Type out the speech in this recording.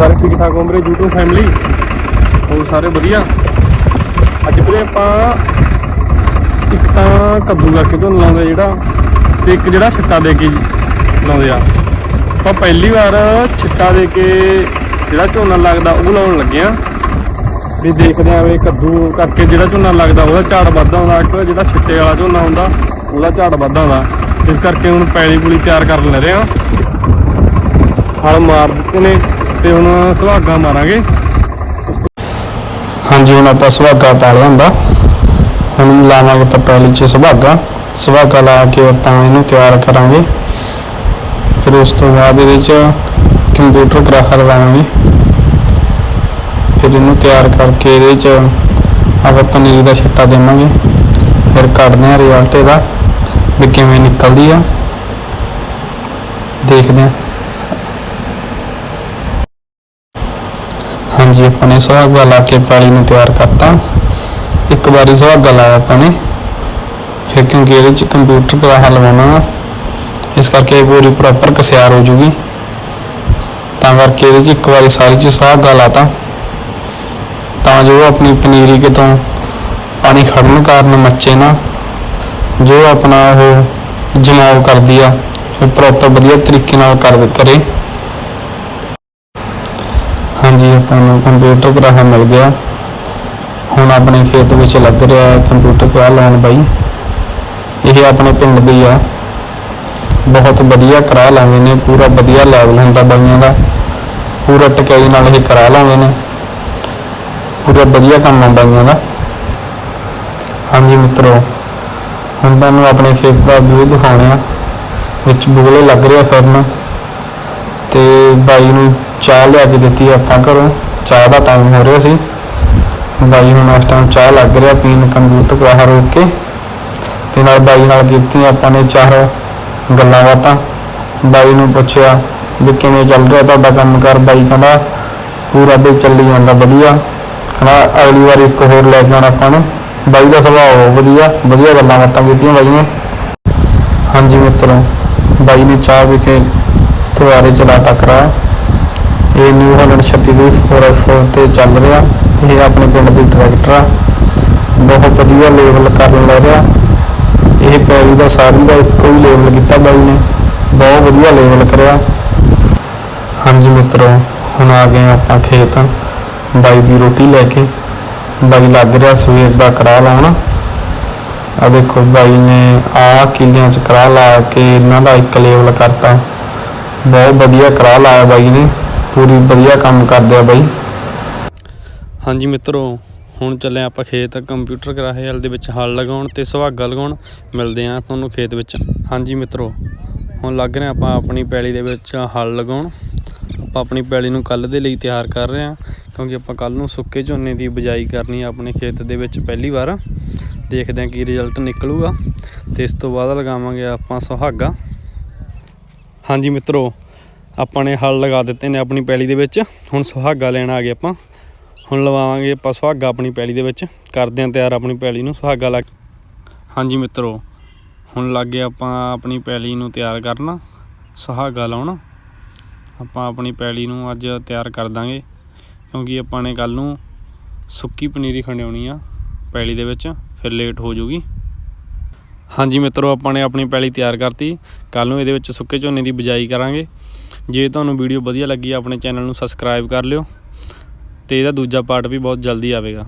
ਸਾਰੇ ਠੀਕ ਠਾਕ ਹੋ ਮੇਰੇ YouTube ਫੈਮਿਲੀ ਉਹ ਸਾਰੇ ਵਧੀਆ? ਅੱਜ ਵੀਰੇ ਆਪਾਂ ਇੱਕ ਤਾਂ ਕੱਦੂ ਕਰਕੇ ਤੁਹਾਨੂੰ ਲਾਉਂਦੇ ਜਿਹੜਾ ਤੇ ਇੱਕ ਜਿਹੜਾ ਛਿੱਟਾ ਦੇ ਕੇ ਲਾਉਂਦੇ ਆ। ਆਪਾਂ ਪਹਿਲੀ ਵਾਰ ਛਿੱਟਾ ਦੇ ਕੇ ਜਿਹੜਾ ਝੋਨਾ ਲੱਗਦਾ ਉਹ ਲਾਉਣ ਲੱਗੇ ਆ। ਵੀ ਦੇਖਦੇ ਆ ਵੀ ਕੱਦੂ ਕਰਕੇ ਜਿਹੜਾ ਝੋਨਾ ਲੱਗਦਾ ਉਹਦਾ ਝਾੜ ਵੱਧਦਾ ਹੁੰਦਾ, ਇੱਕ ਜਿਹੜਾ ਛਿੱਟੇ ਵਾਲਾ ਝੋਨਾ ਹੁੰਦਾ, ਉਹਦਾ ਝਾੜ ਵੱਧਦਾ ਹੁੰਦਾ। ਇਸ ਕਰਕੇ ਹੁਣ ਪੈਲੀ ਪੂਲੀ ਤਿਆਰ ਕਰਨ ਲੈ ਰਹੇ ਆ। ਹਲ ਮਾਰ ਦਿੱਤੇ ਨੇ। ਤੇ ਹੁਣ ਸੁਹਾਗਾ ਮਾਰਾਂਗੇ। ਹਾਂਜੀ, ਹੁਣ ਆਪਾਂ ਸੁਹਾਗਾ ਪਾ ਲਿਆ ਹੁੰਦਾ। ਹੁਣ ਲਾਵਾਂਗੇ ਤਾਂ ਪਹਿਲੀ ਚ ਸੁਹਾਗਾ। ਸੁਹਾਗਾ ਲਾ ਕੇ ਆਪਾਂ ਇਹਨੂੰ ਤਿਆਰ ਕਰਾਂਗੇ। ਫਿਰ ਉਸ ਤੋਂ ਬਾਅਦ ਇਹਦੇ ਚ ਕੰਪਿਊਟਰ ਗ੍ਰਾਫਰ ਲਾਵਾਂਗੇ। ਫਿਰ ਇਹਨੂੰ ਤਿਆਰ ਕਰਕੇ ਇਹਦੇ ਚ ਆਪਾਂ ਪਨੀਰ ਦਾ ਛੱਟਾ ਦੇਵਾਂਗੇ। ਫਿਰ ਕੱਢਦੇ ਆ ਰਿਜ਼ਲਟ ਇਹਦਾ, ਵੀ ਕਿਵੇਂ ਨਿਕਲਦੀ ਆ। ਦੇਖਦੇ ਆ ਹਾਂਜੀ ਆਪਾਂ ਨੇ ਸੁਹਾਗਾ ਲਾ ਕੇ ਪੈਲੀ ਨੂੰ ਤਿਆਰ ਕਰਤਾ। ਇੱਕ ਵਾਰੀ ਸੁਹਾਗਾ ਲਾਇਆ ਆਪਾਂ ਨੇ ਫਿਰ ਕਿਉਂਕਿ ਇਹਦੇ ਚ ਕੰਪਿਊਟਰ ਗਰਾਹਾ ਲਵਾਉਣਾ ਵਾ, ਇਸ ਕਰਕੇ ਪੂਰੀ ਪ੍ਰੋਪਰ ਕਸਿਆਰ ਹੋ ਜੂਗੀ। ਤਾਂ ਕਰਕੇ ਇਹਦੇ ਚ ਇੱਕ ਵਾਰੀ ਸਾਰੀ ਚ ਸੁਹਾਗਾ ਲਾਤਾ। ਤਾਂ ਜੋ ਆਪਣੀ ਪਨੀਰੀ ਕਿਤੋਂ ਪਾਣੀ ਖੜਨ ਕਾਰਨ ਮੱਚੇ ਨਾ। ਜੋ ਆਪਣਾ ਉਹ ਜਮਾਵ ਕਰਦੀ ਆ ਉਹ ਪ੍ਰੋਪਰ ਵਧੀਆ ਤਰੀਕੇ ਨਾਲ ਕਰ ਕਰੇ। ਹਾਂਜੀ, ਆਪਾਂ ਨੂੰ ਕੰਪਿਊਟਰ ਗ੍ਰਾਹ ਮਿਲ ਗਿਆ। ਹੁਣ ਆਪਣੇ ਖੇਤ ਵਿੱਚ ਲੱਗ ਰਿਹਾ ਹੈ ਕੰਪਿਊਟਰ ਕਰਾ ਲਾਉਣ ਬਾਈ। ਇਹ ਆਪਣੇ ਪਿੰਡ ਦੀ ਆ। ਬਹੁਤ ਵਧੀਆ ਕਰਾ ਲਾਉਂਦੇ ਨੇ, ਪੂਰਾ ਵਧੀਆ ਲੈਵਲ ਹੁੰਦਾ ਬਾਈਆਂ ਦਾ। ਪੂਰਾ ਟਕਾਈ ਨਾਲ ਇਹ ਕਰਾ ਲਾਉਂਦੇ ਨੇ। ਪੂਰਾ ਵਧੀਆ ਕੰਮ ਆ ਬਾਈਆਂ ਦਾ। ਹਾਂਜੀ ਮਿੱਤਰੋ, ਹੁਣ ਤੁਹਾਨੂੰ ਆਪਣੇ ਖੇਤ ਦਾ ਵਿਊ ਦਿਖਾਉਣੇ ਆ। ਵਿੱਚ ਬੁਗਲੇ ਲੱਗ ਰਿਹਾ ਫਿਰਨ। ਤੇ ਬਾਈ ਨੂੰ ਚਾਹ ਲਿਆ ਕੇ ਦਿੱਤੀ ਆਪਾਂ ਘਰੋਂ। ਚਾਹ ਦਾ ਟਾਈਮ ਹੋ ਰਿਹਾ ਸੀ। ਬਾਈ ਹੁਣ ਇਸ ਟਾਈਮ ਚਾਹ ਲੱਗ ਰਿਹਾ ਪੀਣ ਕੰਪਿਊਟਰ ਕਰਾ ਰੋਕ ਕੇ। ਤੇ ਨਾਲ ਬਾਈ ਨਾਲ ਕੀਤੀ ਆਪਾਂ ਨੇ ਚਾਰ ਗੱਲਾਂ ਬਾਤਾਂ। ਬਾਈ ਨੂੰ ਪੁੱਛਿਆ ਵੀ ਕਿਵੇਂ ਚੱਲ ਰਿਹਾ ਤੁਹਾਡਾ ਕੰਮ ਕਰ ਬਾਈ ਕਹਿੰਦਾ, ਪੂਰਾ ਵੀ ਚੱਲੀ ਜਾਂਦਾ ਵਧੀਆ। ਕਹਿੰਦਾ, ਅਗਲੀ ਵਾਰ ਇੱਕ ਹੋਰ ਲੈ ਕੇ ਆਉਣਾ ਆਪਾਂ ਨੇ। ਬਾਈ ਦਾ ਸੁਭਾਅ ਬਹੁਤ ਵਧੀਆ ਵਧੀਆ ਗੱਲਾਂ ਬਾਤਾਂ ਕੀਤੀਆਂ ਬਾਈ ਨੇ। ਹਾਂਜੀ ਮਿੱਤਰੋ, ਬਾਈ ਨੇ ਚਾਹ ਪੀ ਕੇ ਚਲਾ ਤੱਕ ਕਰਾ ਇਹ ਨਿਊ ਹਾਲੈਂਡ 36 ਦੀ 4x4 ਤੇ ਚੱਲ ਰਿਹਾ। ਇਹ ਆਪਣੇ ਪਿੰਡ ਦੀ ਟਰੈਕਟਰ ਆ। ਬਹੁਤ ਵਧੀਆ ਲੈਵਲ ਕਰਨ ਲੈ ਰਿਹਾ। ਇਹ ਪੈਲੀ ਦਾ ਸਾਰੀ ਦਾ ਇੱਕੋ ਹੀ ਲੈਵਲ ਕੀਤਾ ਬਾਈ ਨੇ। ਬਹੁਤ ਵਧੀਆ ਲੈਵਲ ਕਰਿਆ। ਹਾਂਜੀ ਮਿੱਤਰੋ, ਹੁਣ ਆ ਗਏ ਆਪਾਂ ਖੇਤ। ਬਾਈ ਦੀ ਰੋਟੀ ਲੈ ਕੇ। ਬਾਈ ਲੱਗ ਰਿਹਾ ਸਵੇਰ ਦਾ ਕਰਾ ਲਾਉਣਾ। ਆ ਦੇਖੋ, ਬਾਈ ਨੇ ਆ ਕਿਲਿਆਂ ਚ ਕਰਾ ਲਾ ਕੇ ਇਹਨਾਂ ਦਾ ਇੱਕ ਲੈਵਲ ਕਰਤਾ। ਬਹੁਤ ਵਧੀਆ ਕਰਾ ਲਾਇਆ ਬਾਈ ਨੇ। ਪੂਰੀ ਵਧੀਆ ਕੰਮ ਕਰਦੇ ਆ ਬਾਈ। ਹਾਂਜੀ ਮਿੱਤਰੋ, ਹੁਣ ਚੱਲੇ ਆਪਾਂ ਖੇਤ ਕੰਪਿਊਟਰ ਕਰਾਹੇ ਵਾਲੇ ਦੇ ਵਿੱਚ ਹਲ ਲਗਾਉਣ ਤੇ ਸੁਹਾਗਾ ਲਗਾਉਣ। ਮਿਲਦੇ ਆ ਤੁਹਾਨੂੰ ਖੇਤ ਵਿੱਚ। ਹਾਂਜੀ ਮਿੱਤਰੋ, ਹੁਣ ਲੱਗ ਰਹੇ ਆਪਾਂ ਆਪਣੀ ਪੈਲੀ ਦੇ ਵਿੱਚ ਹਲ ਲਗਾਉਣ। ਆਪਾਂ ਆਪਣੀ ਪੈਲੀ ਨੂੰ ਕੱਲ ਦੇ ਲਈ ਤਿਆਰ ਕਰ ਰਹੇ ਆ ਕਿਉਂਕਿ ਆਪਾਂ ਕੱਲ ਨੂੰ ਸੁੱਕੇ ਝੋਨੇ ਦੀ ਬਿਜਾਈ ਕਰਨੀ ਆ ਆਪਣੇ ਖੇਤ ਦੇ ਵਿੱਚ ਪਹਿਲੀ ਵਾਰ। ਦੇਖਦੇ ਆ ਕੀ ਰਿਜ਼ਲਟ ਨਿਕਲੂਗਾ ਤੇ ਇਸ ਤੋਂ ਬਾਅਦ ਲਗਾਵਾਂਗੇ ਆਪਾਂ ਸੁਹਾਗਾ। ਹਾਂਜੀ ਮਿੱਤਰੋ ਆਪਾਂ ਨੇ ਹਲ ਲਗਾ ਦਿੱਤੇ ਨੇ ਆਪਣੀ ਪੈਲੀ ਦੇ ਵਿੱਚ। ਹੁਣ ਸੁਹਾਗਾ ਲੈਣ ਆ ਗਏ ਆਪਾਂ। ਹੁਣ ਲਵਾਵਾਂਗੇ ਆਪਾਂ ਸੁਹਾਗਾ ਆਪਣੀ ਪੈਲੀ ਦੇ ਵਿੱਚ। ਕਰਦੇ ਆਂ ਤਿਆਰ ਆਪਣੀ ਪੈਲੀ ਨੂੰ, ਸੁਹਾਗਾ ਲਾ ਹਾਂਜੀ ਮਿੱਤਰੋ, ਹੁਣ ਲੱਗੇ ਆਪਾਂ ਆਪਣੀ ਪੈਲੀ ਨੂੰ ਤਿਆਰ ਕਰਨਾ, ਸੁਹਾਗਾ ਲਾਉਣਾ। ਆਪਾਂ ਆਪਣੀ ਪੈਲੀ ਨੂੰ ਅੱਜ ਤਿਆਰ ਕਰ ਦਾਂਗੇ, ਕਿਉਂਕਿ ਆਪਾਂ ਨੇ ਕੱਲ ਨੂੰ ਸੁੱਕੀ ਪਨੀਰੀ ਖੰਡਿਆਉਣੀ ਆ ਪੈਲੀ ਦੇ ਵਿੱਚ, ਫਿਰ ਲੇਟ ਹੋ ਜੂਗੀ। ਹਾਂਜੀ ਮਿੱਤਰੋ, ਆਪਾਂ ਨੇ ਆਪਣੀ ਪੈਲੀ ਤਿਆਰ ਕਰਤੀ। ਕੱਲ ਨੂੰ ਇਹਦੇ ਵਿੱਚ ਸੁੱਕੇ ਝੋਨੇ ਦੀ ਬਿਜਾਈ ਕਰਾਂਗੇ। ਜੇ ਤੁਹਾਨੂੰ ਵੀਡੀਓ ਵਧੀਆ ਲੱਗੀ ਆਪਣੇ ਚੈਨਲ ਨੂੰ ਸਬਸਕ੍ਰਾਈਬ ਕਰ ਲਿਓ। ਤੇ ਇਹਦਾ ਦੂਜਾ ਪਾਰਟ ਵੀ ਬਹੁਤ ਜਲਦੀ ਆਵੇਗਾ।